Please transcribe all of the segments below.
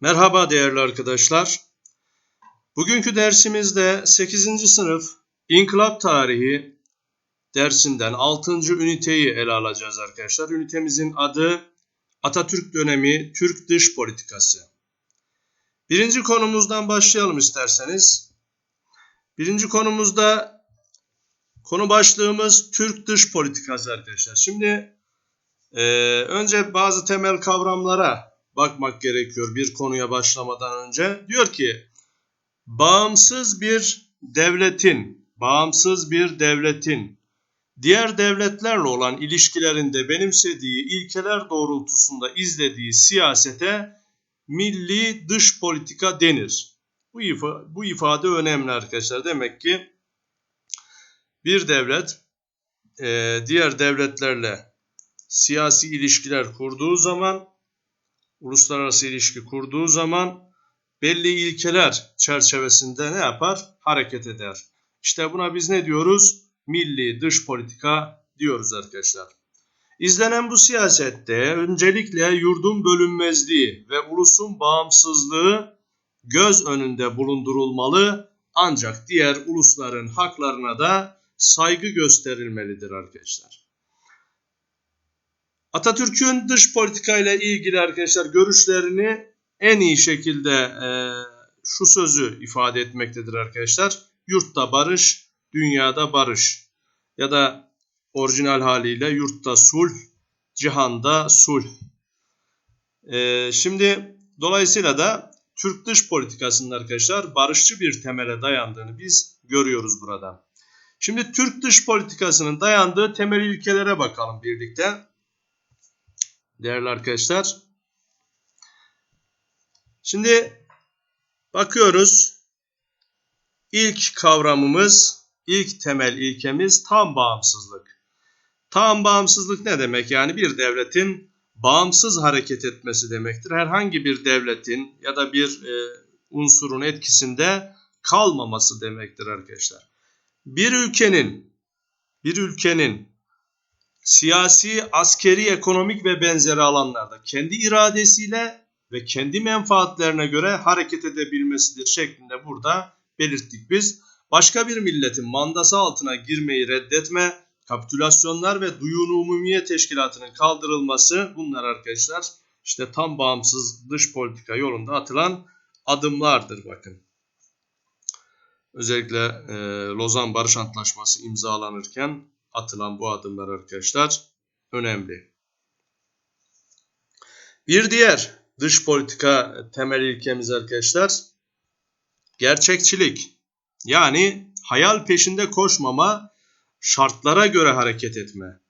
Merhaba değerli arkadaşlar. Bugünkü dersimizde 8. sınıf İnkılap Tarihi dersinden 6. üniteyi ele alacağız arkadaşlar. Ünitemizin adı Atatürk dönemi Türk dış politikası. Birinci konumuzdan başlayalım isterseniz. Birinci konumuzda konu başlığımız Türk dış politikası arkadaşlar. Şimdi e, önce bazı temel kavramlara bakmak gerekiyor bir konuya başlamadan önce. Diyor ki bağımsız bir devletin, bağımsız bir devletin diğer devletlerle olan ilişkilerinde benimsediği ilkeler doğrultusunda izlediği siyasete milli dış politika denir. Bu, ifa bu ifade önemli arkadaşlar. Demek ki bir devlet e, diğer devletlerle siyasi ilişkiler kurduğu zaman uluslararası ilişki kurduğu zaman belli ilkeler çerçevesinde ne yapar? Hareket eder. İşte buna biz ne diyoruz? Milli dış politika diyoruz arkadaşlar. İzlenen bu siyasette öncelikle yurdun bölünmezliği ve ulusun bağımsızlığı göz önünde bulundurulmalı ancak diğer ulusların haklarına da saygı gösterilmelidir arkadaşlar. Atatürk'ün dış politika ile ilgili arkadaşlar görüşlerini en iyi şekilde e, şu sözü ifade etmektedir arkadaşlar. Yurtta barış, dünyada barış. Ya da orijinal haliyle yurtta sulh, cihanda sulh. E, şimdi dolayısıyla da Türk dış politikasının arkadaşlar barışçı bir temele dayandığını biz görüyoruz burada. Şimdi Türk dış politikasının dayandığı temel ilkelere bakalım birlikte değerli arkadaşlar. Şimdi bakıyoruz. İlk kavramımız, ilk temel ilkemiz tam bağımsızlık. Tam bağımsızlık ne demek? Yani bir devletin bağımsız hareket etmesi demektir. Herhangi bir devletin ya da bir e, unsurun etkisinde kalmaması demektir arkadaşlar. Bir ülkenin bir ülkenin siyasi, askeri, ekonomik ve benzeri alanlarda kendi iradesiyle ve kendi menfaatlerine göre hareket edebilmesidir şeklinde burada belirttik biz. Başka bir milletin mandası altına girmeyi reddetme, kapitülasyonlar ve duyun umumiye teşkilatının kaldırılması bunlar arkadaşlar işte tam bağımsız dış politika yolunda atılan adımlardır bakın. Özellikle e, Lozan Barış Antlaşması imzalanırken atılan bu adımlar arkadaşlar önemli. Bir diğer dış politika temel ilkemiz arkadaşlar gerçekçilik. Yani hayal peşinde koşmama, şartlara göre hareket etme.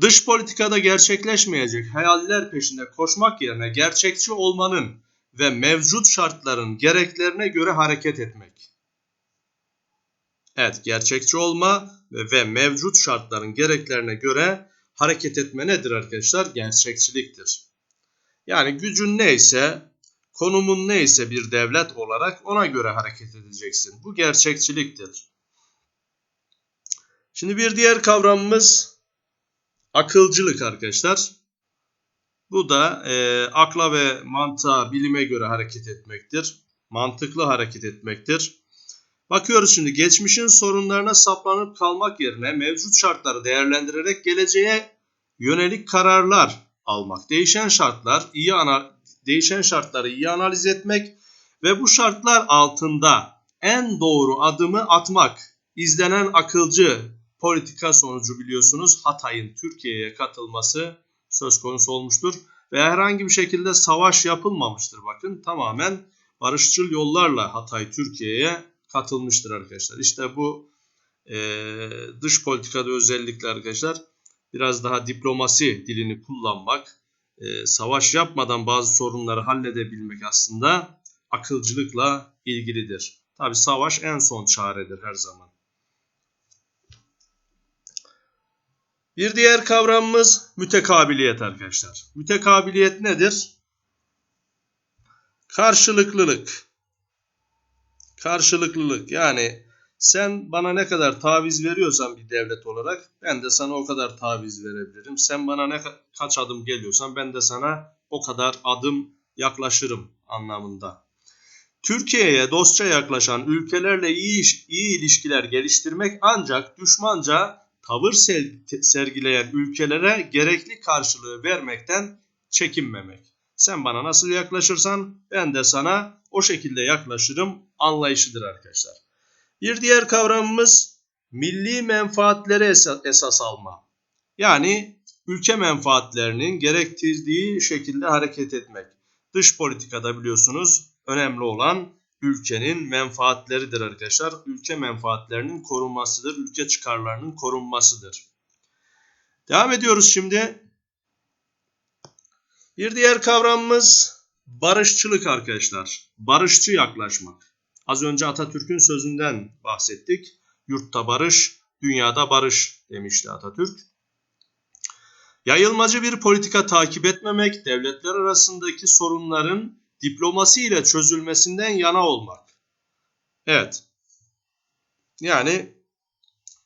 Dış politikada gerçekleşmeyecek hayaller peşinde koşmak yerine gerçekçi olmanın ve mevcut şartların gereklerine göre hareket etmek. Evet, gerçekçi olma ve mevcut şartların gereklerine göre hareket etme nedir arkadaşlar? Gerçekçiliktir. Yani gücün neyse, konumun neyse bir devlet olarak ona göre hareket edeceksin. Bu gerçekçiliktir. Şimdi bir diğer kavramımız akılcılık arkadaşlar. Bu da e, akla ve mantığa, bilime göre hareket etmektir. Mantıklı hareket etmektir. Bakıyoruz şimdi geçmişin sorunlarına saplanıp kalmak yerine mevcut şartları değerlendirerek geleceğe yönelik kararlar almak. Değişen şartlar iyi ana değişen şartları iyi analiz etmek ve bu şartlar altında en doğru adımı atmak. İzlenen akılcı politika sonucu biliyorsunuz Hatay'ın Türkiye'ye katılması söz konusu olmuştur ve herhangi bir şekilde savaş yapılmamıştır bakın. Tamamen barışçıl yollarla Hatay Türkiye'ye katılmıştır arkadaşlar. İşte bu e, dış politikada özellikle arkadaşlar biraz daha diplomasi dilini kullanmak, e, savaş yapmadan bazı sorunları halledebilmek aslında akılcılıkla ilgilidir. Tabi savaş en son çaredir her zaman. Bir diğer kavramımız mütekabiliyet arkadaşlar. Mütekabiliyet nedir? Karşılıklılık. Karşılıklılık yani sen bana ne kadar taviz veriyorsan bir devlet olarak ben de sana o kadar taviz verebilirim. Sen bana ne kaç adım geliyorsan ben de sana o kadar adım yaklaşırım anlamında. Türkiye'ye dostça yaklaşan ülkelerle iyi, iş- iyi ilişkiler geliştirmek ancak düşmanca tavır sergileyen ülkelere gerekli karşılığı vermekten çekinmemek. Sen bana nasıl yaklaşırsan ben de sana o şekilde yaklaşırım anlayışıdır arkadaşlar. Bir diğer kavramımız milli menfaatleri esa- esas alma. Yani ülke menfaatlerinin gerektirdiği şekilde hareket etmek. Dış politikada biliyorsunuz önemli olan ülkenin menfaatleridir arkadaşlar. Ülke menfaatlerinin korunmasıdır, ülke çıkarlarının korunmasıdır. Devam ediyoruz şimdi. Bir diğer kavramımız barışçılık arkadaşlar. Barışçı yaklaşmak. Az önce Atatürk'ün sözünden bahsettik. Yurtta barış, dünyada barış demişti Atatürk. Yayılmacı bir politika takip etmemek, devletler arasındaki sorunların diplomasi ile çözülmesinden yana olmak. Evet. Yani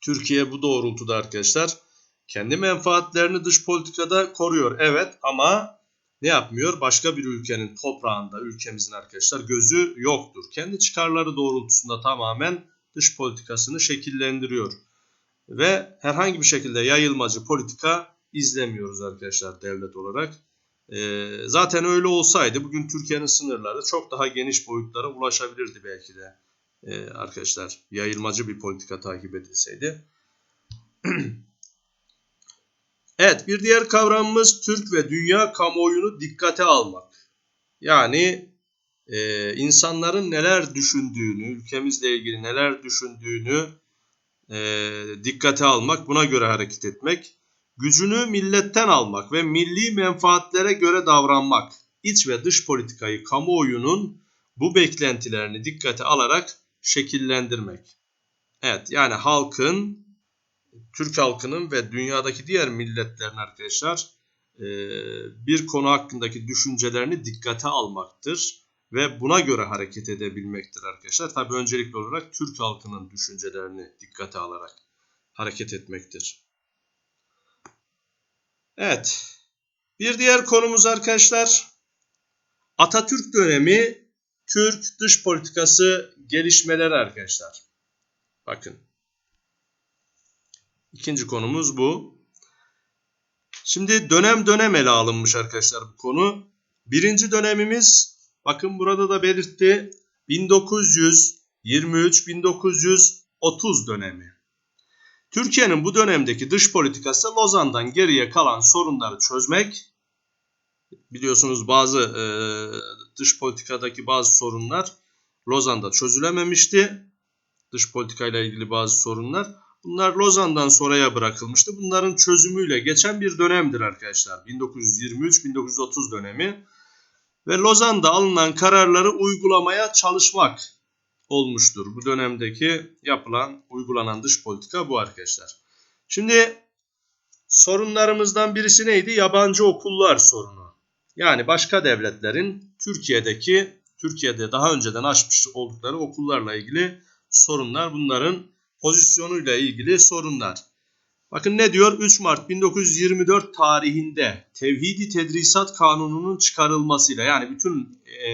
Türkiye bu doğrultuda arkadaşlar kendi menfaatlerini dış politikada koruyor. Evet ama ne yapmıyor? Başka bir ülkenin toprağında ülkemizin arkadaşlar gözü yoktur. Kendi çıkarları doğrultusunda tamamen dış politikasını şekillendiriyor. Ve herhangi bir şekilde yayılmacı politika izlemiyoruz arkadaşlar devlet olarak. Ee, zaten öyle olsaydı bugün Türkiye'nin sınırları çok daha geniş boyutlara ulaşabilirdi belki de ee, arkadaşlar. Yayılmacı bir politika takip edilseydi. evet bir diğer kavramımız Türk ve dünya kamuoyunu dikkate almak. Yani e, insanların neler düşündüğünü, ülkemizle ilgili neler düşündüğünü e, dikkate almak, buna göre hareket etmek gücünü milletten almak ve milli menfaatlere göre davranmak, iç ve dış politikayı kamuoyunun bu beklentilerini dikkate alarak şekillendirmek. Evet yani halkın, Türk halkının ve dünyadaki diğer milletlerin arkadaşlar e, bir konu hakkındaki düşüncelerini dikkate almaktır ve buna göre hareket edebilmektir arkadaşlar. Tabi öncelikli olarak Türk halkının düşüncelerini dikkate alarak hareket etmektir. Evet. Bir diğer konumuz arkadaşlar Atatürk dönemi Türk dış politikası gelişmeleri arkadaşlar. Bakın. İkinci konumuz bu. Şimdi dönem dönem ele alınmış arkadaşlar bu konu. Birinci dönemimiz bakın burada da belirtti 1923-1930 dönemi. Türkiye'nin bu dönemdeki dış politikası Lozan'dan geriye kalan sorunları çözmek. Biliyorsunuz bazı e, dış politikadaki bazı sorunlar Lozan'da çözülememişti. Dış politikayla ilgili bazı sorunlar. Bunlar Lozan'dan sonraya bırakılmıştı. Bunların çözümüyle geçen bir dönemdir arkadaşlar. 1923-1930 dönemi. Ve Lozan'da alınan kararları uygulamaya çalışmak olmuştur. Bu dönemdeki yapılan, uygulanan dış politika bu arkadaşlar. Şimdi sorunlarımızdan birisi neydi? Yabancı okullar sorunu. Yani başka devletlerin Türkiye'deki, Türkiye'de daha önceden açmış oldukları okullarla ilgili sorunlar. Bunların pozisyonuyla ilgili sorunlar. Bakın ne diyor? 3 Mart 1924 tarihinde Tevhidi Tedrisat Kanunu'nun çıkarılmasıyla yani bütün e,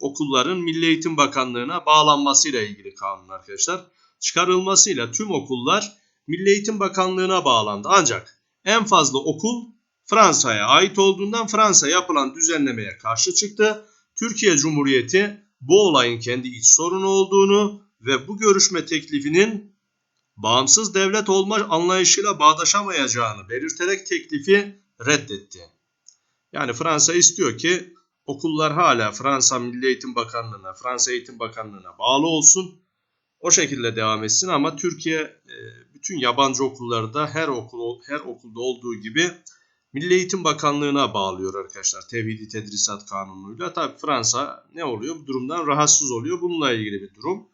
okulların Milli Eğitim Bakanlığı'na bağlanmasıyla ilgili kanun arkadaşlar. Çıkarılmasıyla tüm okullar Milli Eğitim Bakanlığı'na bağlandı. Ancak en fazla okul Fransa'ya ait olduğundan Fransa yapılan düzenlemeye karşı çıktı. Türkiye Cumhuriyeti bu olayın kendi iç sorunu olduğunu ve bu görüşme teklifinin bağımsız devlet olma anlayışıyla bağdaşamayacağını belirterek teklifi reddetti. Yani Fransa istiyor ki okullar hala Fransa Milli Eğitim Bakanlığı'na, Fransa Eğitim Bakanlığı'na bağlı olsun. O şekilde devam etsin ama Türkiye e, bütün yabancı okulları da her okul her okulda olduğu gibi Milli Eğitim Bakanlığı'na bağlıyor arkadaşlar. Tevhidi Tedrisat Kanunu'yla. Tabi Fransa ne oluyor? Bu durumdan rahatsız oluyor. Bununla ilgili bir durum.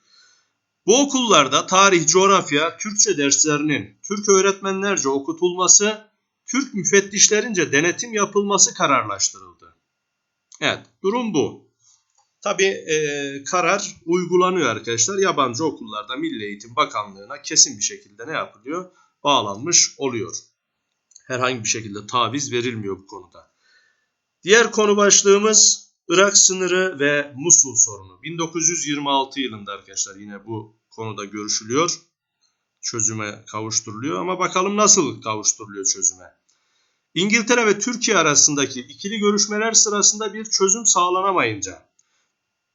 Bu okullarda tarih, coğrafya, Türkçe derslerinin Türk öğretmenlerce okutulması, Türk müfettişlerince denetim yapılması kararlaştırıldı. Evet, durum bu. Tabi e, karar uygulanıyor arkadaşlar. Yabancı okullarda Milli Eğitim Bakanlığı'na kesin bir şekilde ne yapılıyor? Bağlanmış oluyor. Herhangi bir şekilde taviz verilmiyor bu konuda. Diğer konu başlığımız Irak sınırı ve Musul sorunu. 1926 yılında arkadaşlar yine bu konuda görüşülüyor. Çözüme kavuşturuluyor ama bakalım nasıl kavuşturuluyor çözüme. İngiltere ve Türkiye arasındaki ikili görüşmeler sırasında bir çözüm sağlanamayınca.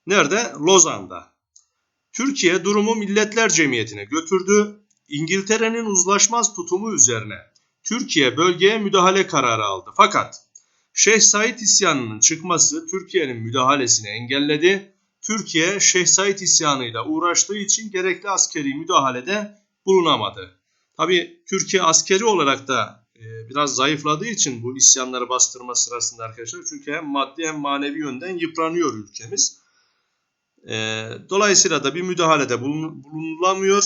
Nerede? Lozan'da. Türkiye durumu Milletler Cemiyeti'ne götürdü. İngiltere'nin uzlaşmaz tutumu üzerine Türkiye bölgeye müdahale kararı aldı. Fakat Şeyh Said isyanının çıkması Türkiye'nin müdahalesini engelledi. Türkiye Şeyh Said isyanıyla uğraştığı için gerekli askeri müdahalede bulunamadı. Tabi Türkiye askeri olarak da e, biraz zayıfladığı için bu isyanları bastırma sırasında arkadaşlar çünkü hem maddi hem manevi yönden yıpranıyor ülkemiz. E, dolayısıyla da bir müdahalede bulunulamıyor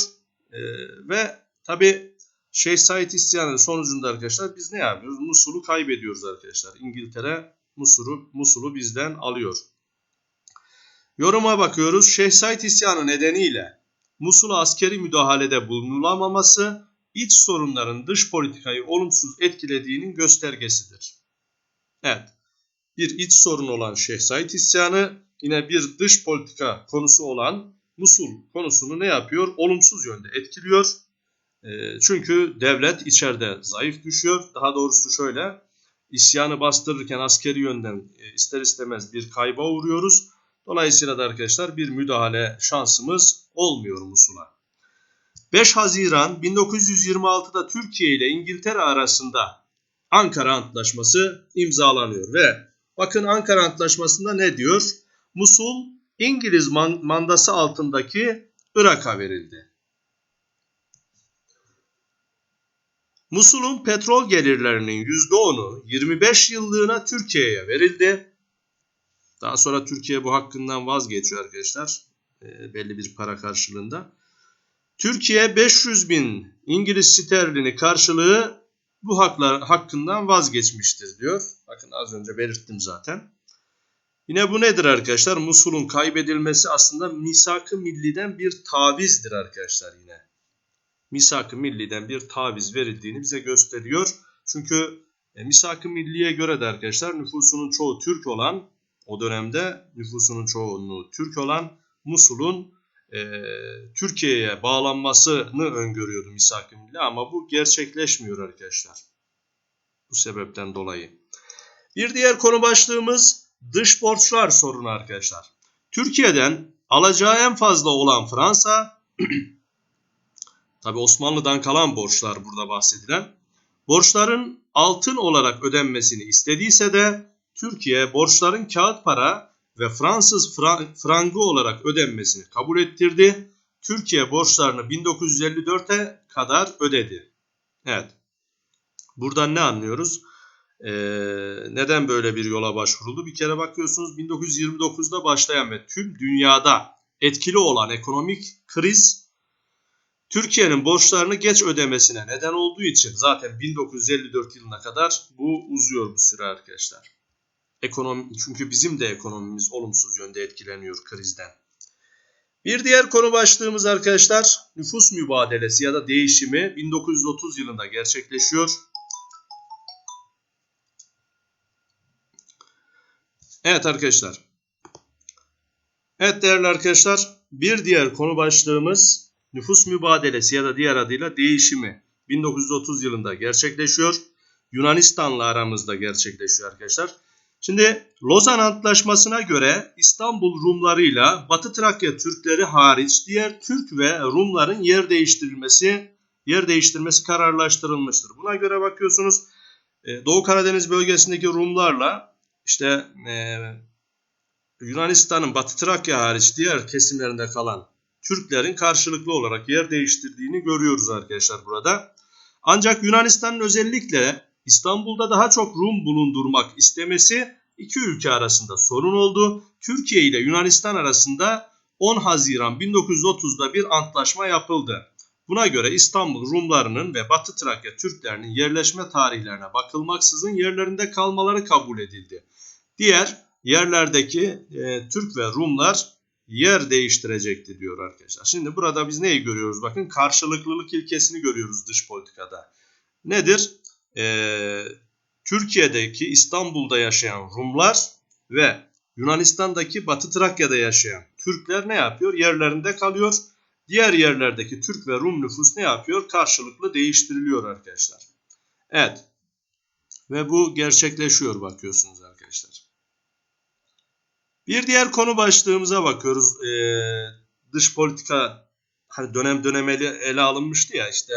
e, ve tabi Şeyh Said isyanının sonucunda arkadaşlar biz ne yapıyoruz? Musul'u kaybediyoruz arkadaşlar. İngiltere Musul'u Musul'u bizden alıyor. Yoruma bakıyoruz. Şeyh Said isyanı nedeniyle Musul'a askeri müdahalede bulunulamaması iç sorunların dış politikayı olumsuz etkilediğinin göstergesidir. Evet. Bir iç sorun olan Şeyh Said isyanı yine bir dış politika konusu olan Musul konusunu ne yapıyor? Olumsuz yönde etkiliyor çünkü devlet içeride zayıf düşüyor. Daha doğrusu şöyle isyanı bastırırken askeri yönden e, ister istemez bir kayba uğruyoruz. Dolayısıyla da arkadaşlar bir müdahale şansımız olmuyor Musul'a. 5 Haziran 1926'da Türkiye ile İngiltere arasında Ankara Antlaşması imzalanıyor ve bakın Ankara Antlaşması'nda ne diyor? Musul İngiliz mandası altındaki Irak'a verildi. Musul'un petrol gelirlerinin %10'u 25 yıllığına Türkiye'ye verildi. Daha sonra Türkiye bu hakkından vazgeçiyor arkadaşlar. E, belli bir para karşılığında. Türkiye 500 bin İngiliz sterlini karşılığı bu haklar hakkından vazgeçmiştir diyor. Bakın az önce belirttim zaten. Yine bu nedir arkadaşlar? Musul'un kaybedilmesi aslında misak-ı milliden bir tavizdir arkadaşlar yine misak-ı milliden bir taviz verildiğini bize gösteriyor. Çünkü e, misak-ı milliye göre de arkadaşlar nüfusunun çoğu Türk olan o dönemde nüfusunun çoğunluğu Türk olan Musul'un e, Türkiye'ye bağlanmasını öngörüyordu misak-ı milli ama bu gerçekleşmiyor arkadaşlar. Bu sebepten dolayı. Bir diğer konu başlığımız dış borçlar sorunu arkadaşlar. Türkiye'den alacağı en fazla olan Fransa Tabi Osmanlı'dan kalan borçlar burada bahsedilen. Borçların altın olarak ödenmesini istediyse de Türkiye borçların kağıt para ve Fransız frangı olarak ödenmesini kabul ettirdi. Türkiye borçlarını 1954'e kadar ödedi. Evet. Buradan ne anlıyoruz? Ee, neden böyle bir yola başvuruldu? Bir kere bakıyorsunuz 1929'da başlayan ve tüm dünyada etkili olan ekonomik kriz Türkiye'nin borçlarını geç ödemesine neden olduğu için zaten 1954 yılına kadar bu uzuyor bu süre arkadaşlar. Ekonomi, çünkü bizim de ekonomimiz olumsuz yönde etkileniyor krizden. Bir diğer konu başlığımız arkadaşlar nüfus mübadelesi ya da değişimi 1930 yılında gerçekleşiyor. Evet arkadaşlar. Evet değerli arkadaşlar bir diğer konu başlığımız nüfus mübadelesi ya da diğer adıyla değişimi 1930 yılında gerçekleşiyor. Yunanistan'la aramızda gerçekleşiyor arkadaşlar. Şimdi Lozan Antlaşması'na göre İstanbul Rumlarıyla Batı Trakya Türkleri hariç diğer Türk ve Rumların yer değiştirilmesi yer değiştirmesi kararlaştırılmıştır. Buna göre bakıyorsunuz e, Doğu Karadeniz bölgesindeki Rumlarla işte e, Yunanistan'ın Batı Trakya hariç diğer kesimlerinde kalan Türklerin karşılıklı olarak yer değiştirdiğini görüyoruz arkadaşlar burada. Ancak Yunanistan'ın özellikle İstanbul'da daha çok Rum bulundurmak istemesi iki ülke arasında sorun oldu. Türkiye ile Yunanistan arasında 10 Haziran 1930'da bir antlaşma yapıldı. Buna göre İstanbul Rumlarının ve Batı Trakya Türklerinin yerleşme tarihlerine bakılmaksızın yerlerinde kalmaları kabul edildi. Diğer yerlerdeki e, Türk ve Rumlar yer değiştirecekti diyor arkadaşlar. Şimdi burada biz neyi görüyoruz? Bakın karşılıklılık ilkesini görüyoruz dış politikada. Nedir? Ee, Türkiye'deki İstanbul'da yaşayan Rumlar ve Yunanistan'daki Batı Trakya'da yaşayan Türkler ne yapıyor? Yerlerinde kalıyor. Diğer yerlerdeki Türk ve Rum nüfus ne yapıyor? Karşılıklı değiştiriliyor arkadaşlar. Evet. Ve bu gerçekleşiyor bakıyorsunuz arkadaşlar. Bir diğer konu başlığımıza bakıyoruz. Ee, dış politika hani dönem dönemeli ele alınmıştı ya işte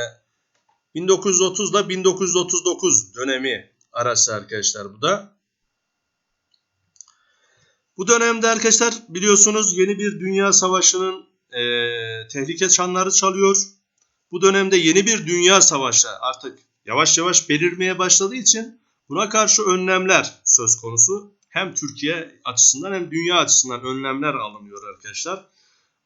1930 ile 1939 dönemi arası arkadaşlar bu da. Bu dönemde arkadaşlar biliyorsunuz yeni bir dünya savaşının e, tehlike çanları çalıyor. Bu dönemde yeni bir dünya savaşı artık yavaş yavaş belirmeye başladığı için buna karşı önlemler söz konusu. Hem Türkiye açısından hem dünya açısından önlemler alınıyor arkadaşlar.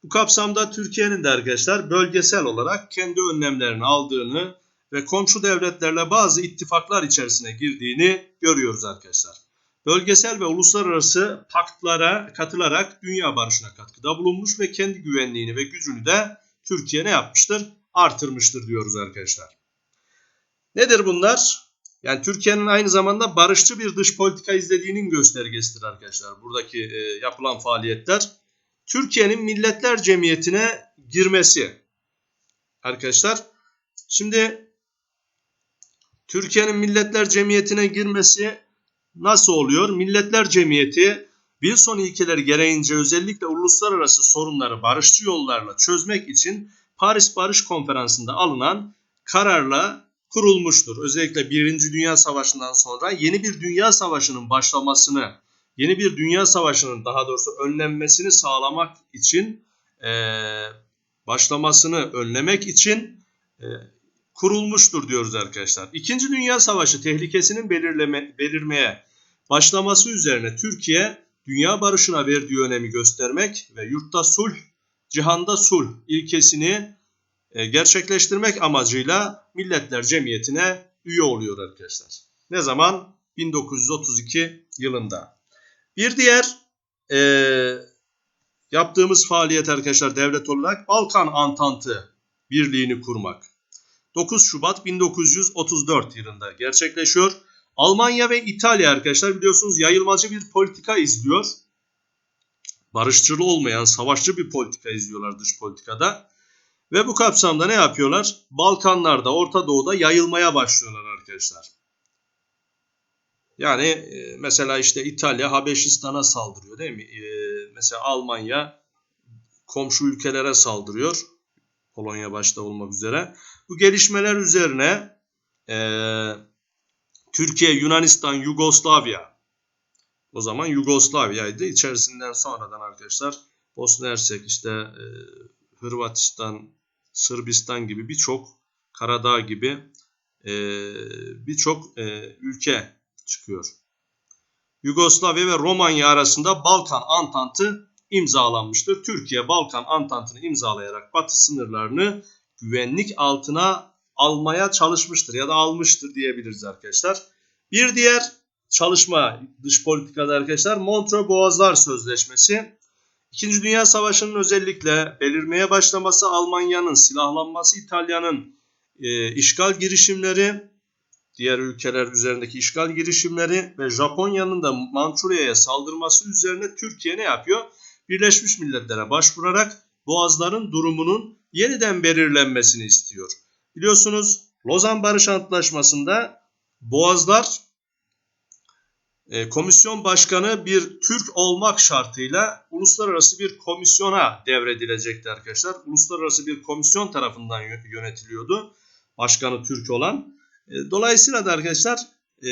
Bu kapsamda Türkiye'nin de arkadaşlar bölgesel olarak kendi önlemlerini aldığını ve komşu devletlerle bazı ittifaklar içerisine girdiğini görüyoruz arkadaşlar. Bölgesel ve uluslararası paktlara katılarak dünya barışına katkıda bulunmuş ve kendi güvenliğini ve gücünü de Türkiye ne yapmıştır? Artırmıştır diyoruz arkadaşlar. Nedir bunlar? Yani Türkiye'nin aynı zamanda barışçı bir dış politika izlediğinin göstergesidir arkadaşlar. Buradaki e, yapılan faaliyetler. Türkiye'nin Milletler Cemiyeti'ne girmesi. Arkadaşlar şimdi Türkiye'nin Milletler Cemiyeti'ne girmesi nasıl oluyor? Milletler Cemiyeti Wilson ilkeleri gereğince özellikle uluslararası sorunları barışçı yollarla çözmek için Paris Barış Konferansı'nda alınan kararla kurulmuştur. Özellikle Birinci Dünya Savaşı'ndan sonra yeni bir dünya savaşının başlamasını, yeni bir dünya savaşının daha doğrusu önlenmesini sağlamak için, e, başlamasını önlemek için e, kurulmuştur diyoruz arkadaşlar. İkinci Dünya Savaşı tehlikesinin belirleme, belirmeye başlaması üzerine Türkiye dünya barışına verdiği önemi göstermek ve yurtta sulh, cihanda sulh ilkesini gerçekleştirmek amacıyla Milletler Cemiyeti'ne üye oluyor arkadaşlar. Ne zaman? 1932 yılında. Bir diğer e, yaptığımız faaliyet arkadaşlar devlet olarak Balkan Antantı Birliği'ni kurmak. 9 Şubat 1934 yılında gerçekleşiyor. Almanya ve İtalya arkadaşlar biliyorsunuz yayılmacı bir politika izliyor. Barışçıl olmayan, savaşçı bir politika izliyorlar dış politikada. Ve bu kapsamda ne yapıyorlar? Balkanlarda, Orta Doğu'da yayılmaya başlıyorlar arkadaşlar. Yani e, mesela işte İtalya Habeşistan'a saldırıyor değil mi? E, mesela Almanya komşu ülkelere saldırıyor. Polonya başta olmak üzere. Bu gelişmeler üzerine e, Türkiye, Yunanistan, Yugoslavya o zaman Yugoslavya'ydı. İçerisinden sonradan arkadaşlar Bosna Hersek, işte e, Hırvatistan, Sırbistan gibi birçok Karadağ gibi e, birçok e, ülke çıkıyor. Yugoslavya ve Romanya arasında Balkan Antantı imzalanmıştır. Türkiye Balkan Antantı'nı imzalayarak Batı sınırlarını güvenlik altına almaya çalışmıştır ya da almıştır diyebiliriz arkadaşlar. Bir diğer çalışma dış politikada arkadaşlar Montreux Boğazlar Sözleşmesi. İkinci Dünya Savaşı'nın özellikle belirmeye başlaması, Almanya'nın silahlanması, İtalya'nın e, işgal girişimleri, diğer ülkeler üzerindeki işgal girişimleri ve Japonya'nın da Mançurya'ya saldırması üzerine Türkiye ne yapıyor? Birleşmiş Milletler'e başvurarak Boğazların durumunun yeniden belirlenmesini istiyor. Biliyorsunuz Lozan Barış Antlaşması'nda Boğazlar komisyon başkanı bir Türk olmak şartıyla uluslararası bir komisyona devredilecekti arkadaşlar. Uluslararası bir komisyon tarafından yönetiliyordu. Başkanı Türk olan. E, dolayısıyla da arkadaşlar e,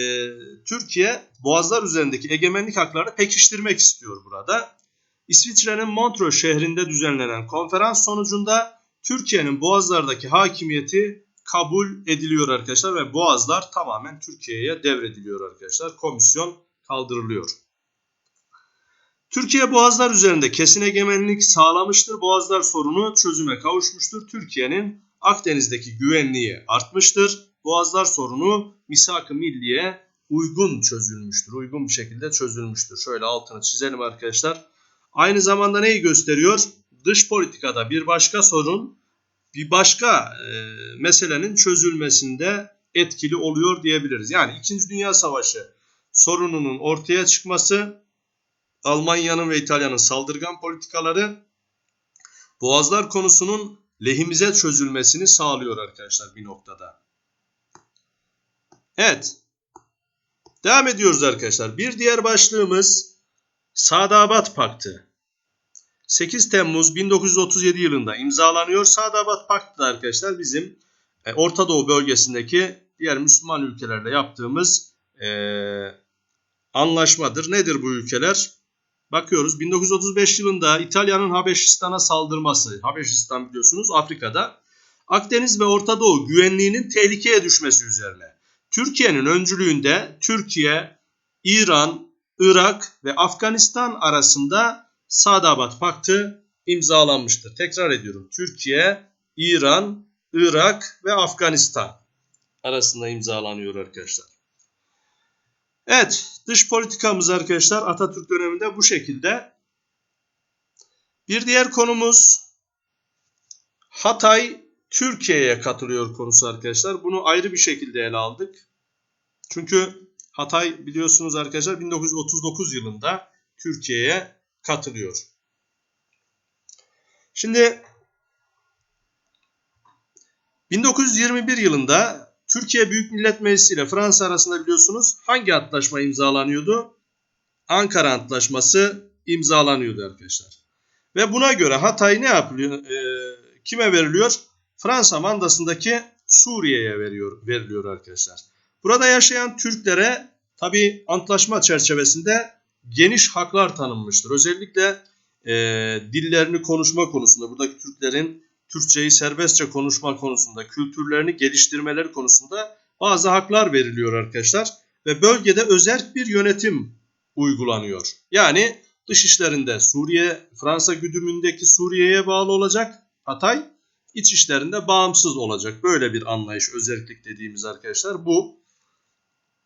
Türkiye boğazlar üzerindeki egemenlik haklarını pekiştirmek istiyor burada. İsviçre'nin Montreux şehrinde düzenlenen konferans sonucunda Türkiye'nin boğazlardaki hakimiyeti kabul ediliyor arkadaşlar ve boğazlar tamamen Türkiye'ye devrediliyor arkadaşlar. Komisyon kaldırılıyor. Türkiye boğazlar üzerinde kesin egemenlik sağlamıştır. Boğazlar sorunu çözüme kavuşmuştur. Türkiye'nin Akdeniz'deki güvenliği artmıştır. Boğazlar sorunu misak-ı milliye uygun çözülmüştür. Uygun bir şekilde çözülmüştür. Şöyle altını çizelim arkadaşlar. Aynı zamanda neyi gösteriyor? Dış politikada bir başka sorun bir başka e, meselenin çözülmesinde etkili oluyor diyebiliriz. Yani 2. Dünya Savaşı sorununun ortaya çıkması Almanya'nın ve İtalya'nın saldırgan politikaları Boğazlar konusunun lehimize çözülmesini sağlıyor arkadaşlar bir noktada. Evet. Devam ediyoruz arkadaşlar. Bir diğer başlığımız Sadabat Paktı. 8 Temmuz 1937 yılında imzalanıyor. Sadabat Paktı da arkadaşlar bizim e, Orta Doğu bölgesindeki diğer Müslüman ülkelerle yaptığımız e, anlaşmadır. Nedir bu ülkeler? Bakıyoruz 1935 yılında İtalya'nın Habeşistan'a saldırması. Habeşistan biliyorsunuz Afrika'da. Akdeniz ve Orta Doğu güvenliğinin tehlikeye düşmesi üzerine. Türkiye'nin öncülüğünde Türkiye, İran, Irak ve Afganistan arasında Sadabat Paktı imzalanmıştır. Tekrar ediyorum. Türkiye, İran, Irak ve Afganistan arasında imzalanıyor arkadaşlar. Evet, dış politikamız arkadaşlar Atatürk döneminde bu şekilde. Bir diğer konumuz Hatay Türkiye'ye katılıyor konusu arkadaşlar. Bunu ayrı bir şekilde ele aldık. Çünkü Hatay biliyorsunuz arkadaşlar 1939 yılında Türkiye'ye katılıyor. Şimdi 1921 yılında Türkiye Büyük Millet Meclisi ile Fransa arasında biliyorsunuz hangi antlaşma imzalanıyordu? Ankara Antlaşması imzalanıyordu arkadaşlar. Ve buna göre Hatay ne yapılıyor? E, kime veriliyor? Fransa mandasındaki Suriye'ye veriyor, veriliyor arkadaşlar. Burada yaşayan Türklere tabi antlaşma çerçevesinde geniş haklar tanınmıştır. Özellikle e, dillerini konuşma konusunda buradaki Türklerin Türkçeyi serbestçe konuşma konusunda, kültürlerini geliştirmeleri konusunda bazı haklar veriliyor arkadaşlar. Ve bölgede özel bir yönetim uygulanıyor. Yani dış işlerinde Suriye, Fransa güdümündeki Suriye'ye bağlı olacak Hatay, iç işlerinde bağımsız olacak. Böyle bir anlayış özellik dediğimiz arkadaşlar bu.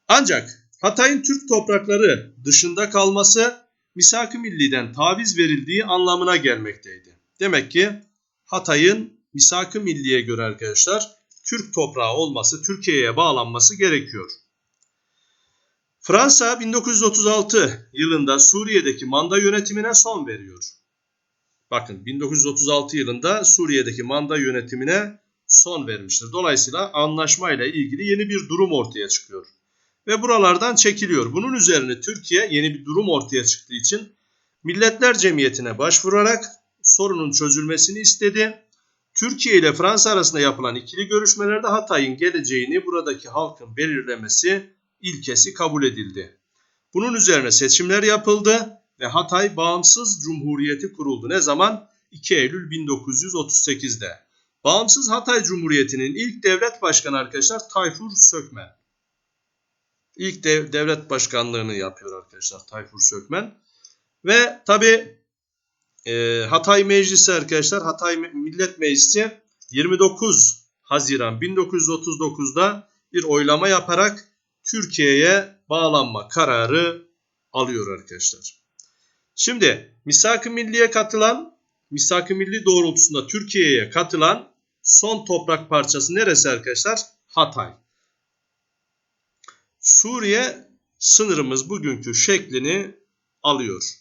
Ancak Hatay'ın Türk toprakları dışında kalması misak-ı milliden taviz verildiği anlamına gelmekteydi. Demek ki Hatay'ın misak-ı milliye göre arkadaşlar Türk toprağı olması, Türkiye'ye bağlanması gerekiyor. Fransa 1936 yılında Suriye'deki manda yönetimine son veriyor. Bakın 1936 yılında Suriye'deki manda yönetimine son vermiştir. Dolayısıyla anlaşmayla ilgili yeni bir durum ortaya çıkıyor. Ve buralardan çekiliyor. Bunun üzerine Türkiye yeni bir durum ortaya çıktığı için Milletler Cemiyeti'ne başvurarak sorunun çözülmesini istedi. Türkiye ile Fransa arasında yapılan ikili görüşmelerde Hatay'ın geleceğini buradaki halkın belirlemesi ilkesi kabul edildi. Bunun üzerine seçimler yapıldı ve Hatay Bağımsız Cumhuriyeti kuruldu. Ne zaman? 2 Eylül 1938'de. Bağımsız Hatay Cumhuriyeti'nin ilk devlet başkanı arkadaşlar Tayfur Sökmen. İlk dev, devlet başkanlığını yapıyor arkadaşlar Tayfur Sökmen. Ve tabi e, Hatay Meclisi arkadaşlar Hatay Millet Meclisi 29 Haziran 1939'da bir oylama yaparak Türkiye'ye bağlanma kararı alıyor arkadaşlar. Şimdi Misak-ı Milli'ye katılan, Misak-ı Milli doğrultusunda Türkiye'ye katılan son toprak parçası neresi arkadaşlar? Hatay. Suriye sınırımız bugünkü şeklini alıyor.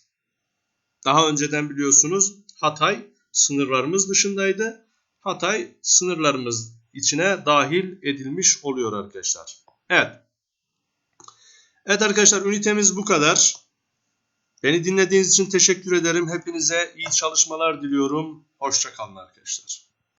Daha önceden biliyorsunuz Hatay sınırlarımız dışındaydı. Hatay sınırlarımız içine dahil edilmiş oluyor arkadaşlar. Evet. Evet arkadaşlar ünitemiz bu kadar. Beni dinlediğiniz için teşekkür ederim. Hepinize iyi çalışmalar diliyorum. Hoşçakalın arkadaşlar.